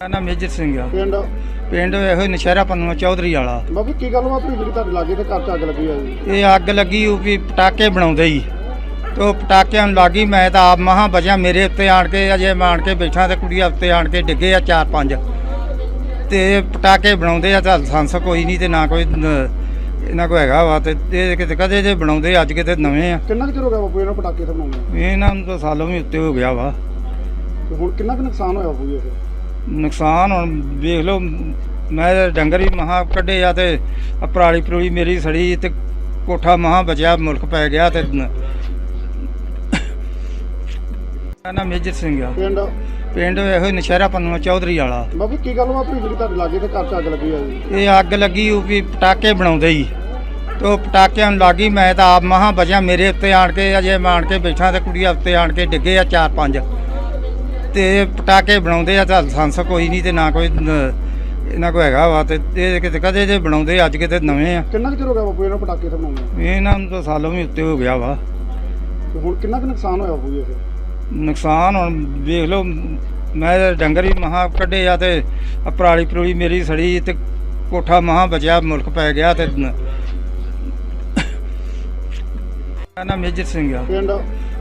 ਮੇਰਾ ਨਾਮ ਮੇਜਰ ਸਿੰਘ ਆ। ਪਿੰਡ? ਪਿੰਡ ਇਹੋ ਹੀ ਨਸ਼ਹਿਰਾ ਪੰਨੂਆ ਚੌਧਰੀ ਵਾਲਾ। ਬਾਬੂ ਕੀ ਗੱਲ ਹੋਈ ਜਿਹੜੀ ਤੁਹਾਡੇ ਲਾਗੇ ਤੇ ਘਰ 'ਚ ਅੱਗ ਲੱਗੀ ਆ ਜੀ ਇਹ ਅੱਗ ਲੱਗੀ ਉਹ ਵੀ ਪਟਾਕੇ ਬਣਾਉਂਦੇ ਹੀ ਤੇ ਉਹ ਪਟਾਕਿਆਂ ਨੂੰ ਲੱਗੀ ਮੈਂ ਤਾਂ ਆਪ ਮਹਾ ਬਚਿਆ ਮੇਰੇ ਉੱਤੇ ਆਣ ਕੇ ਅਜੇ ਮੈਂ ਆਣ ਕੇ ਬੈਠਾ ਤੇ ਕੁੜੀਆਂ ਉੱਤੇ ਆਣ ਕੇ ਡਿੱਗੇ ਆ ਚਾਰ ਪੰਜ। ਤੇ ਪਟਾਕੇ ਬਣਾਉਂਦੇ ਆ ਤਾਂ ਲਾਇਸੈਂਸ ਕੋਈ ਨਹੀਂ ਤੇ ਨਾ ਕੋਈ ਨ- ਇਹਨਾਂ ਕੋ ਹੈਗਾ ਵਾ ਤੇ ਇਹ ਕਿਤੇ ਕਦੇ ਜੇ ਬਣਾਉਂਦੇ ਅੱਜ ਕਿਤੇ ਨਵੇਂ ਆ। ਕਿੰਨਾ ਕੁ ਚਿਰ ਹੋ ਗਿਆ ਬਾਪੂ ਇਹਨਾਂ ਪਟਾਕੇ ਤੇ ਬਣਾਉਂਦੇ ਇਹਨਾਂ ਨੂੰ ਤਾਂ ਸਾਲੋਂ ਵੀ ਉੱਤੇ ਹੋ ਗਿਆ ਵਾ। ਤੇ ਹੁਣ ਕਿੰਨਾ ਕੁ ਨੁਕਸਾਨ ਹੋਇਆ ਬਾਪੂ ਜੀ ਨੁਕਸਾਨ ਹੁਣ ਵੇਖ ਲਓ ਮੈਂ ਡੰਗਰ ਹੀ ਮਹਾ ਕੱਢੇ ਆ ਤੇ ਪਰਾਲੀ ਪਰੂਲੀ ਮੇਰੀ ਸੜੀ ਤੇ ਕੋਠਾ ਮਹਾ ਬਚਿਆ ਮੁਲਕ ਪੈ ਗਿਆ ਤੇ ਨ- ਮੇਜਰ ਸਿੰਘ ਆ। ਪਿੰਡ? ਪਿੰਡ ਇਹੋ ਨਸ਼ਹਿਰਾ ਪੰਨੂਆ ਚੌਧਰੀ ਵਾਲਾ। ਬਾਬੂ ਕੀ ਗੱਲ ਹੋਈ ਜਿਹੜੀ ਤੁਹਾਡੇ ਲਾਗੇ ਤੇ ਘਰ 'ਚ ਅੱਗ ਲੱਗੀ ਆ। ਜੀ ਇਹ ਅੱਗ ਲੱਗੀ ਉਹ ਵੀ ਪਟਾਕੇ ਬਣਾਉਂਦੇ ਹੀ। ਤੇ ਪਟਾਕਿਆਂ ਨੂੰ ਲੱਗੀ ਮੈਂ ਤਾਂ ਆਪ ਮਹਾ ਬਚਿਆ ਮੇਰੇ ਉੱਤੇ ਆਣ ਕੇ ਅਜੇ ਮੈਂ ਆਣ ਕੇ ਬੈਠਾ ਤੇ ਕੁੜੀਆਂ ਉੱਤੇ ਆਣ ਕੇ ਡਿੱਗੇ ਆ ਚਾਰ ਪੰਜ। ਤੇ ਪਟਾਕੇ ਬਣਾਉਂਦੇ ਆ ਤਾਂ ਲਾਇਸੈਂਸ ਕੋਈ ਨਹੀਂ ਤੇ ਨਾ ਕੋਈ ਨ- ਇਹਨਾਂ ਕੋ ਹੈਗਾ ਵਾ ਤੇ ਇਹ ਕਿਤੇ ਕਦੇ ਜੇ ਬਣਾਉਂਦੇ ਅੱਜ ਕਿਤੇ ਨਵੇਂ ਆ। ਕਿੰਨਾ ਕੁ ਚਿਰ ਹੋ ਗਿਆ ਬਾਪੂ ਇਹਨਾਂ ਪਟਾਕੇ ਤੇ ਬਣਾਉਂਦੇ ਇਹਨਾਂ ਨੂੰ ਤਾਂ ਸਾਲੋਂ ਵੀ ਉੱਤੇ ਹੋ ਗਿਆ ਵਾ। ਤੇ ਹੁਣ ਕਿੰਨਾ ਕੁ ਨੁਕਸਾਨ ਹੋਇਆ ਬਾਪੂ ਜੀ ਇਹ ਨੁਕਸਾਨ ਹੁਣ ਵੇਖ ਲਓ ਮੈਂ ਤਾਂ ਡੰਗਰ ਹੀ ਮਹਾ ਕੱਢੇ ਆ ਤੇ ਆਹ ਪਰਾਲੀ ਪਰੂਲੀ ਮੇਰੀ ਸੜੀ ਤੇ ਕੋਠਾ ਮਹਾ ਬਚਿਆ ਮੁਲਕ ਪੈ ਗਿਆ ਤੇ ਨ- ਮੇਰਾ ਨਾਮ ਮੇਜਰ ਸਿੰਘ ਆ। ਪਿੰਡ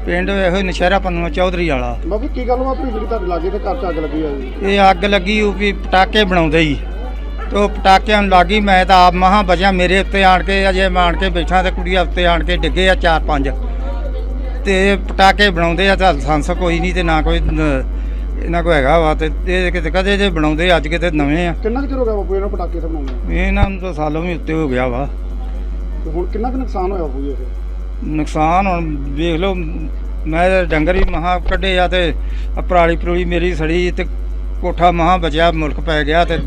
ਪਿੰਡ ਇਹੋ ਨਸ਼ਹਿਰਾ ਪੰਨੂਆ ਚੌਧਰੀ ਵਾਲਾ। ਬਾਬੂ ਕੀ ਗੱਲ ਹੋਈ ਜਿਹੜੀ ਤੁਹਾਡੇ ਲਾਗੇ ਤੇ ਘਰ 'ਚ ਅੱਗ ਲੱਗੀ ਆ ਜੀ ਇਹ ਅੱਗ ਲੱਗੀ ਉਹ ਵੀ ਪਟਾਕੇ ਬਣਾਉਂਦੇ ਹੀ ਤੇ ਉਹ ਪਟਾਕਿਆਂ ਨੂੰ ਲੱਗੀ ਮੈਂ ਤਾਂ ਆਪ ਮਹਾ ਬਚਿਆ ਮੇਰੇ ਉੱਤੇ ਆਣ ਕੇ ਅਜੇ ਮੈਂ ਆਣ ਕੇ ਬੈਠਾ ਤੇ ਕੁੜੀਆਂ ਉੱਤੇ ਆਣ ਕੇ ਡਿੱਗੇ ਆ ਚਾਰ ਪੰਜ। ਤੇ ਪਟਾਕੇ ਬਣਾਉਂਦੇ ਆ ਤਾਂ ਲਾਇਸੈਂਸ ਕੋਈ ਨਹੀਂ ਤੇ ਨਾ ਕੋਈ ਨ- ਇਹਨਾਂ ਕੋ ਹੈਗਾ ਵਾ ਤੇ ਇਹ ਕਿਤੇ ਕਦੇ ਜੇ ਬਣਾਉਂਦੇ ਅੱਜ ਕਿਤੇ ਨਵੇਂ ਆ। ਕਿੰਨਾ ਕੁ ਚਿਰ ਹੋ ਗਿਆ ਬਾਪੂ ਇਹਨਾਂ ਪਟਾਕੇ ਤੇ ਬਣਾਉਂਦੇ ਇਹਨਾਂ ਨੂੰ ਤਾਂ ਸਾਲੋਂ ਵੀ ਉੱਤੇ ਹੋ ਗਿਆ ਵਾ। ਤੇ ਹੁਣ ਕਿੰਨਾ ਕੁ ਨੁਕਸਾਨ ਹੋਇਆ ਜੀ ਇਹ? ਨੁਕਸਾਨ ਹੁਣ ਵੇਖ ਲਓ, ਮੈਂ ਤਾਂ ਡੰਗਰ ਹੀ ਮਹਾ ਕੱਢੇ ਆ ਤੇ ਪਰਾਲੀ ਪਰੂਲੀ ਮੇਰੀ ਸੜੀ ਤੇ ਕੋਠਾ ਮਹਾ ਬਚਿਆ, ਮੁਲਕ ਪੈ ਗਿਆ ਤੇ